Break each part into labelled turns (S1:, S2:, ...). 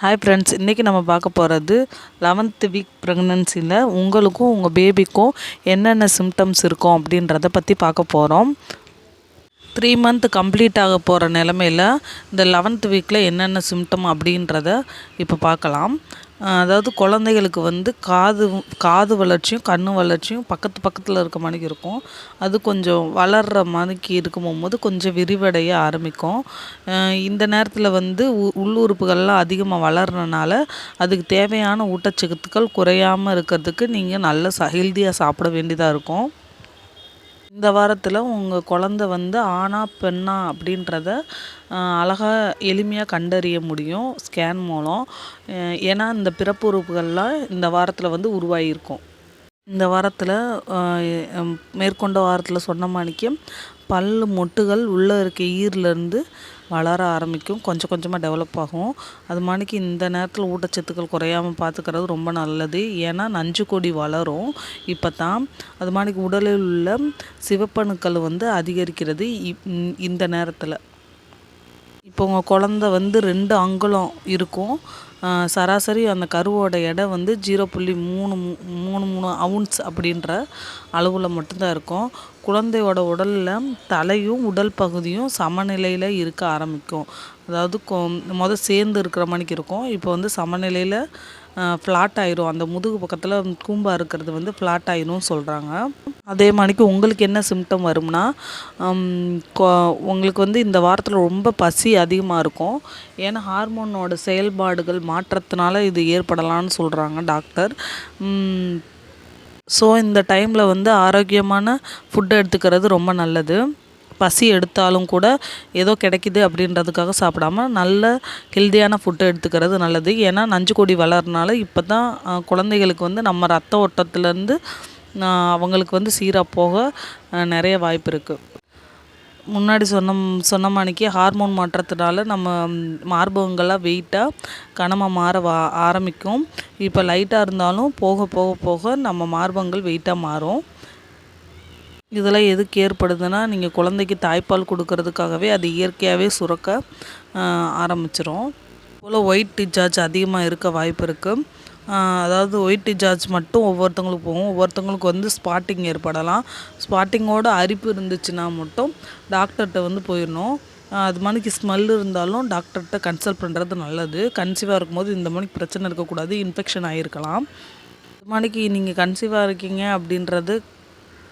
S1: Hi friends இன்றைக்கி நம்ம பார்க்க போகிறது லெவன்த்து வீக் ப்ரெக்னன்சியில் உங்களுக்கும் உங்கள் பேபிக்கும் என்னென்ன சிம்டம்ஸ் இருக்கும் அப்படின்றத பற்றி பார்க்க போகிறோம் த்ரீ மந்த் கம்ப்ளீட் ஆக போகிற நிலமையில் இந்த லெவன்த் வீக்கில் என்னென்ன சிம்டம் அப்படின்றத இப்போ பார்க்கலாம். அதாவது குழந்தைகளுக்கு வந்து காது காது வளர்ச்சியும் கண் வளர்ச்சியும் பக்கத்து பக்கத்தில் இருக்க மாதிரிக்கு இருக்கும். அது கொஞ்சம் வளர்கிற மாதிரிக்கு இருக்கும் போது கொஞ்சம் விரிவடைய ஆரம்பிக்கும். இந்த நேரத்தில் வந்து உ உள்ளுறுப்புகள்லாம் அதிகமாக வளர்றனால அதுக்கு தேவையான ஊட்டச்சத்துக்கள் குறையாமல் இருக்கிறதுக்கு நீங்கள் நல்ல ச ஹெல்த்தியாக சாப்பிட வேண்டியதாக இருக்கும். இந்த வாரத்தில் உங்கள் குழந்த வந்து ஆணா பெண்ணா அப்படின்றத அழகாக எளிமையாக கண்டறிய முடியும் ஸ்கேன் மூலம். ஏன்னா இந்த பிறப்புறுப்புகள்லாம் இந்த வாரத்தில் வந்து உருவாகியிருக்கும். இந்த வாரத்தில் மேற்கொண்ட வாரத்தில் சொன்ன மாணிக்கு பல் மொட்டுகள் உள்ளே இருக்க ஈர்லேருந்து வளர ஆரம்பிக்கும். கொஞ்சம் கொஞ்சமாக டெவலப் ஆகும். அது மாதிரிக்கு இந்த நேரத்தில் ஊட்டச்சத்துக்கள் குறையாமல் பார்த்துக்கிறது ரொம்ப நல்லது. ஏன்னா நஞ்சு கொடி வளரும். இப்போ தான் அது மாதிரிக்கு உடலில் உள்ள சிவப்பணுக்கள் வந்து அதிகரிக்கிறது. இந்த நேரத்தில். இப்போ உங்கள் குழந்த வந்து ரெண்டு அங்குலம் இருக்கும். சராசரி அந்த கருவோட எடை வந்து ஜீரோ புள்ளி மூணு மூணு மூணு அவுன்ஸ் அப்படின்ற அளவில் மட்டும்தான் இருக்கும். குழந்தையோட உடலில் தலையும் உடல் பகுதியும் சமநிலையில் இருக்க ஆரம்பிக்கும். அதாவது கொ மொதல் சேர்ந்து இருக்கிற மணிக்கு இருக்கும். இப்போ வந்து சமநிலையில் ஃப்ளாட் ஆயிரும். அந்த முதுகு பக்கத்தில் கூம்பாக இருக்கிறது வந்து ஃப்ளாட் ஆயிரும் சொல்கிறாங்க அதே மாதிரிக்கு உங்களுக்கு என்ன சிம்டம் வரும்னா உங்களுக்கு வந்து இந்த வாரத்தில் ரொம்ப பசி அதிகமாக இருக்கும். ஏன்னா ஹார்மோனோட செயல்பாடுகள் மாற்றத்தினால இது ஏற்படலான்னு சொல்கிறாங்க டாக்டர். ஸோ இந்த டைமில் வந்து ஆரோக்கியமான ஃபுட்டு எடுத்துக்கிறது ரொம்ப நல்லது. பசி எடுத்தாலும் கூட ஏதோ கிடைக்கிது அப்படின்றதுக்காக சாப்பிடாம நல்ல ஹெல்தியான ஃபுட்டு எடுத்துக்கிறது நல்லது. ஏன்னா நஞ்சு கொடி வளர்றனால இப்போ தான் குழந்தைகளுக்கு வந்து நம்ம ரத்த ஓட்டத்துலேருந்து அவங்களுக்கு வந்து சீராக போக நிறைய வாய்ப்பு இருக்குது முன்னாடி சொன்ன சொன்ன மாணிக்கு ஹார்மோன் மாற்றத்தினால நம்ம மார்பகங்கள்லாம் வெயிட்டாக கனமாக மாற வா ஆரம்பிக்கும். இப்போ லைட்டாக இருந்தாலும் போக போக போக நம்ம மார்பகங்கள் வெயிட்டாக மாறும். இதெல்லாம் எதுக்கு ஏற்படுதுன்னா நீங்கள் குழந்தைக்கு தாய்ப்பால் கொடுக்கறதுக்காகவே அது இயற்கையாகவே சுரக்க ஆரம்பிச்சிரும். போல் ஒயிட் டிச்சார்ஜ் அதிகமாக இருக்க வாய்ப்பு இருக்குது அதாவது ஒயிட் ஜார்ஜ் மட்டும் ஒவ்வொருத்தவங்களுக்கு போகும். ஒவ்வொருத்தவங்களுக்கு வந்து ஸ்பாட்டிங் ஏற்படலாம். ஸ்பாட்டிங்கோட அரிப்பு இருந்துச்சுன்னா மட்டும் டாக்டர்கிட்ட வந்து போயிடணும். அது மாதிரிக்கு ஸ்மெல் இருந்தாலும் டாக்டர்கிட்ட கன்சல்ட் பண்ணுறது நல்லது. கன்சீவாக இருக்கும்போது இந்த மணிக்கு பிரச்சனை இருக்கக்கூடாது. இன்ஃபெக்ஷன் ஆகிருக்கலாம் இது மாதிரிக்கு நீங்கள் கன்சீவாக இருக்கீங்க அப்படின்றது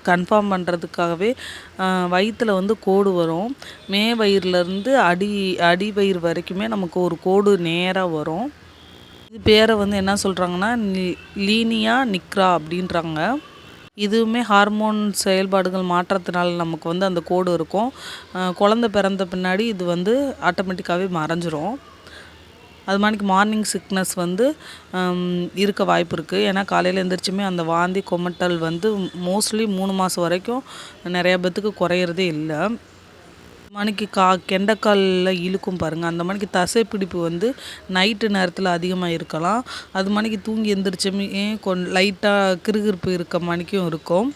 S1: கன்ஃபார்ம் பண்ணுறதுக்காகவே வயிற்றில் வந்து கோடு வரும். மே வயிறுலேருந்து அடி அடி வயிறு வரைக்குமே நமக்கு ஒரு கோடு நேராக வரும். இது பேரை வந்து என்ன சொல்கிறாங்கன்னா லீனியா நிக்ரா அப்படின்றாங்க. இதுவுமே ஹார்மோன் செயல்பாடுகள் மாற்றத்தினால் நமக்கு வந்து அந்த கோடு இருக்கும். குழந்த பிறந்த பின்னாடி இது வந்து ஆட்டோமேட்டிக்காகவே மறைஞ்சிரும். அது மாதிரிக்கு மார்னிங் சிக்னஸ் வந்து இருக்க வாய்ப்பு இருக்குது ஏன்னா காலையில் எழுந்திரிச்சுமே அந்த வாந்தி கொமட்டல் வந்து மோஸ்ட்லி மூணு மாதம் வரைக்கும் நிறையா பேத்துக்கு குறையிறதே இல்லை. மணிக்கு கா கெண்டைக்காலில் இழுக்கும் பாருங்கள் அந்த மணிக்கு தசை பிடிப்பு வந்து நைட்டு நேரத்தில் அதிகமாக இருக்கலாம். அது மணிக்கு தூங்கி எந்திரிச்சமே கொ லைட்டாக கிருகிருப்பு இருக்க மணிக்கும் இருக்கும்.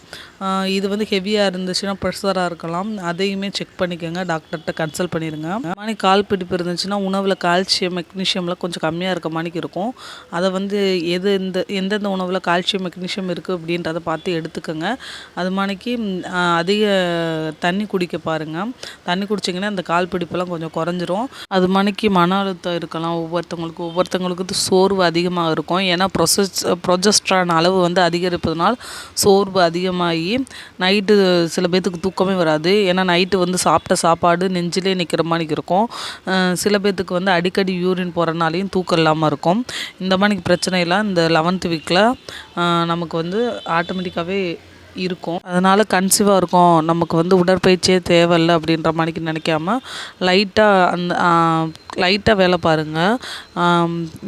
S1: இது வந்து ஹெவியாக இருந்துச்சுன்னா ப்ரெஷராக இருக்கலாம். அதையுமே செக் பண்ணிக்கோங்க. டாக்டர்கிட்ட கன்சல்ட் பண்ணிடுங்க. மணி கால் பிடிப்பு இருந்துச்சுன்னா உணவில் கால்சியம் மெக்னீஷியம்லாம் கொஞ்சம் கம்மியாக இருக்க மணிக்கு இருக்கும். அதை வந்து எது இந்த எந்தெந்த உணவில் கால்சியம் மெக்னீஷியம் இருக்குது அப்படின்றத பார்த்து எடுத்துக்கோங்க. அது மணிக்கு அதிக தண்ணி குடிக்க பாருங்கள் தண்ணி குடிச்சிங்கன்னா இந்த கால் பிடிப்பெல்லாம் கொஞ்சம் குறைஞ்சிரும். அது மணிக்கு மன அழுத்தம் இருக்கலாம். ஒவ்வொருத்தவங்களுக்கு ஒவ்வொருத்தவங்களுக்கு சோர்வு அதிகமாக இருக்கும். ஏன்னா ப்ரொசஸ் ப்ரொஜஸ்ட்ரான் அளவு வந்து அதிகரிப்பதனால் சோர்வு அதிகமாகி நைட்டு சில பேர்த்துக்கு தூக்கமே வராது. ஏன்னா நைட்டு வந்து சாப்பிட்ட சாப்பாடு நெஞ்சிலே நிற்கிற மாதிரி இருக்கும். சில பேர்த்துக்கு வந்து அடிக்கடி யூரின் போகிறனாலையும் தூக்கம் இல்லாமல் இருக்கும். இந்த மாதிரி பிரச்சனையெல்லாம் இந்த லெவன்த்து வீக்கில் நமக்கு வந்து ஆட்டோமேட்டிக்காகவே இருக்கும். அதனால் கன்சீவாக இருக்கும். நமக்கு வந்து உடற்பயிற்சியே தேவையில்ல அப்படின்ற மாதிரிக்கு நினைக்காம லைட்டாக அந்த லைட்டாக வேலை பாருங்கள்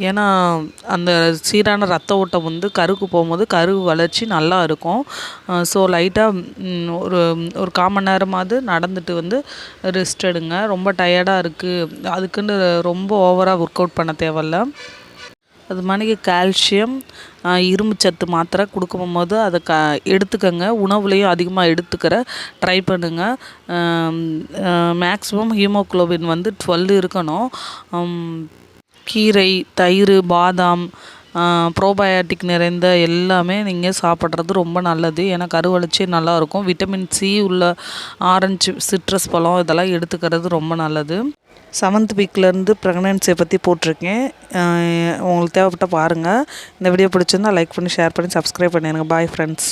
S1: ஏன்னா அந்த சீரான ரத்த ஓட்டம் வந்து கருக்கு போகும்போது கரு வளர்ச்சி நல்லா இருக்கும். ஸோ லைட்டாக ஒரு ஒரு கால் மணி நேரமாவது நடந்துட்டு வந்து ரெஸ்ட் எடுங்க. ரொம்ப டயர்டாக இருக்குது அதுக்குன்னு ரொம்ப ஓவராக ஒர்க் அவுட் பண்ண தேவையில்ல. அது மாதிரி கால்சியம் இரும்பு சத்து மாத்திரை கொடுக்கும் போது அதை க எடுத்துக்கோங்க. உணவுலேயும் அதிகமாக எடுத்துக்கிற ட்ரை பண்ணுங்கள் மேக்ஸிமம் ஹீமோக்ளோபின் வந்து டுவெல் இருக்கணும். கீரை தயிர் பாதாம் ப்ரோபயாட்டிக் நிறைந்த எல்லாமே நீங்கள் சாப்பிட்றது ரொம்ப நல்லது. ஏன்னா கருவளர்ச்சி நல்லாயிருக்கும் விட்டமின் சி உள்ள ஆரஞ்சு சிட்ரஸ் பழம் இதெல்லாம் எடுத்துக்கிறது ரொம்ப நல்லது. செவன்த் வீக்லேருந்து ப்ரெக்னென்சியை பற்றி போட்டிருக்கேன். உங்களுக்கு தேவைப்பட்ட பாருங்கள் இந்த வீடியோ பிடிச்சிருந்தா லைக் பண்ணி ஷேர் பண்ணி சப்ஸ்கிரைப் பண்ணிடுங்க பாய் ஃப்ரெண்ட்ஸ்